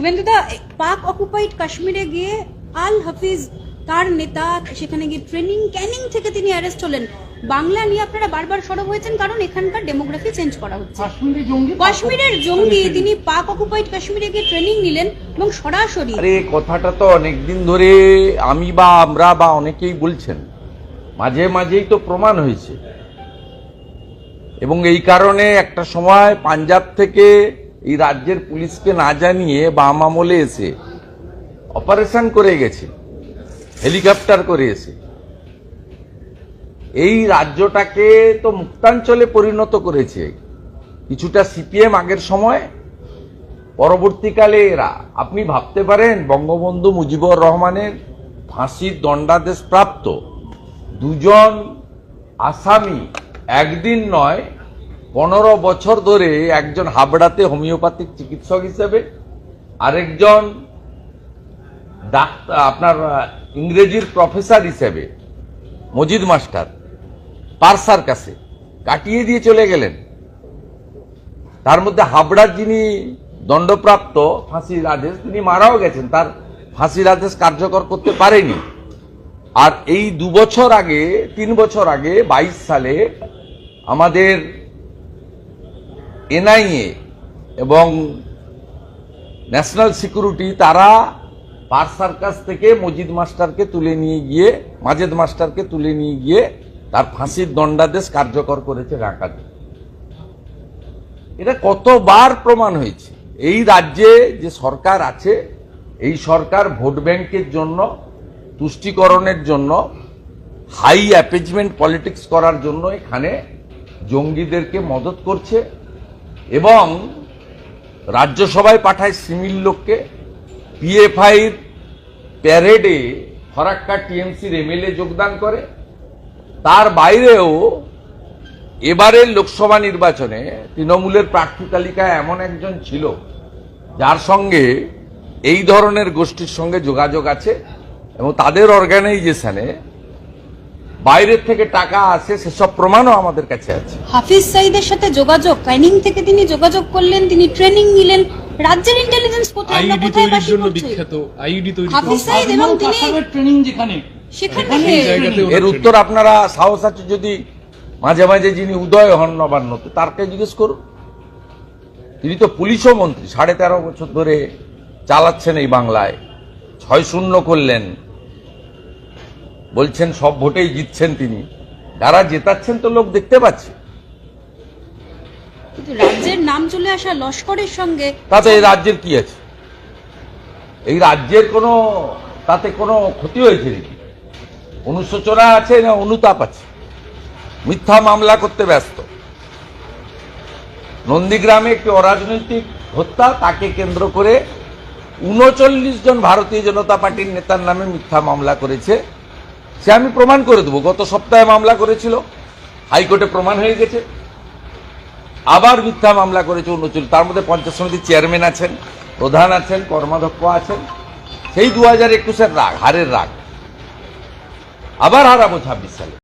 শুভেন্দুদা পাক অকুপাইড কাশ্মীরে গিয়ে আল হাফিজ তার নেতা সেখানে গিয়ে ট্রেনিং ক্যানিং থেকে তিনি অ্যারেস্ট হলেন। বাংলা নিয়ে আপনারা বারবার সরব হয়েছেন কারণ এখানকার ডেমোগ্রাফি চেঞ্জ করা হচ্ছে। কাশ্মীরের জঙ্গি তিনি পাক অকুপাইড কাশ্মীরে গিয়ে ট্রেনিং নিলেন এবং সরাসরি আরে কথাটা তো অনেকদিন ধরে আমি বা আমরা বা অনেকেই বলছেন। মাঝে মাঝেই তো প্রমাণ হয়েছে। এবং এই কারণে একটা সময় পাঞ্জাব থেকে এই রাজ্যের পুলিশকে না জানিয়ে বাম আমলে এসে অপারেশন করে গেছে, হেলিকপ্টার করে এসে। এই রাজ্যটাকে তো মুক্তাঞ্চলে পরিণত করেছে। কিছুটা সিপিএম আগের সময়, পরবর্তীকালে এরা। আপনি ভাবতে পারেন, বঙ্গবন্ধু মুজিবুর রহমানের ফাঁসির দণ্ডাদেশ প্রাপ্ত দুজন আসামি একদিন নয় পনেরো বছর ধরে একজন হাবড়াতে হোমিওপ্যাথিক চিকিৎসক হিসেবে, আরেকজন ডাক্তার, আপনার ইংরেজির প্রফেসর হিসেবে, মজিদ মাস্টার, পারসার কাছে কাটিয়ে দিয়ে চলে গেলেন। তার মধ্যে হাবড়ার যিনি দণ্ডপ্রাপ্ত, ফাঁসির আদেশ, তিনি মারাও গেছেন। তার ফাঁসির আদেশ কার্যকর করতে পারেনি। আর এই দু বছর আগে, তিন বছর আগে, বাইশ সালে আমাদের এনআইএ এবং ন্যাশনাল সিকিউরিটি তারা পার সার্কাস থেকে মজিদ মাস্টারকে তুলে নিয়ে গিয়ে, মাজেদ মাস্টারকে তুলে নিয়ে গিয়ে তার ফাঁসির দণ্ডাদেশ কার্যকর করেছে ঢাকাতে এটা কতবার প্রমাণ হয়েছে? এই রাজ্যে যে সরকার আছে, এই সরকার ভোট ব্যাংকের জন্য, তুষ্টিকরণের জন্য, হাই অ্যাপেজমেন্ট পলিটিক্স করার জন্য এখানে জঙ্গিদেরকে মদত করছে। এবং রাজ্যসভায় পাঠায় সিমিল লোককে পিএফআইর প্যারেডে ফরাক্কা টিএমসির এমএলএ যোগদান করে। তার বাইরেও এবারের লোকসভা নির্বাচনে তৃণমূলের প্রার্থী তালিকায় এমন একজন ছিল, যার সঙ্গে এই ধরনের গোষ্ঠীর সঙ্গে যোগাযোগ আছে এবং তাদের অর্গানাইজেশনে বাইরের থেকে টাকা আসে সেসব প্রমাণও আমাদের কাছে আছে। হাফিজ সাইদের সাথে যোগাযোগ ক্যানিং থেকে তিনি যোগাযোগ করলেন তিনি ট্রেনিং নিলেন। রাজ্যের ইন্টেলিজেন্স কোথায় আমরা আইইডি কোথায় তৈরির বাসি জন্য করছি? বিখ্যাত আইইডি তৈরি হাফিজ সাইদ এবং তিনি ট্রেনিং যেখানে সেখানে জায়গাতে এর উত্তর আপনারা সাহস আছে যদি মাঝে মাঝে যিনি উদয় হন নবান্নতে তারকে জিজ্ঞেস করুন। তিনি তো পুলিশও মন্ত্রী সাড়ে তেরো বছর ধরে চালাচ্ছেন এই বাংলায় ছয় শূন্য করলেন। বলছেন সব ভোটেই জিতছেন তিনি। যারা জেতাচ্ছেন তো লোক দেখতে পাচ্ছে। কিন্তু রাজ্যের নাম চলে আসা লস্করের সঙ্গে তাতে এই রাজ্যের কি আছে? এই রাজ্যের কোনো তাতে কোনো ক্ষতি হয়েছে নাকি? অনুশোচনা আছে না অনুতাপ আছে? মিথ্যা মামলা করতে ব্যস্ত। নন্দীগ্রামে একটি অরাজনৈতিক হত্যা তাকে কেন্দ্র করে উনচল্লিশ জন ভারতীয় জনতা পার্টির নেতার নামে মিথ্যা মামলা করেছে। সে আমি প্রমাণ করে দেবো। গত সপ্তাহে মামলা করেছিল, হাইকোর্টে প্রমাণ হয়ে গেছে। আবার মিথ্যা মামলা করেছে, উনচল্লিশ, তার মধ্যে পঞ্চাশ সমিতির চেয়ারম্যান আছেন, প্রধান আছেন, কর্মাধ্যক্ষ আছেন। সেই দু হাজার একুশের রাগ, হারের রাগ। আবার হারাবো ছাব্বিশ সালে।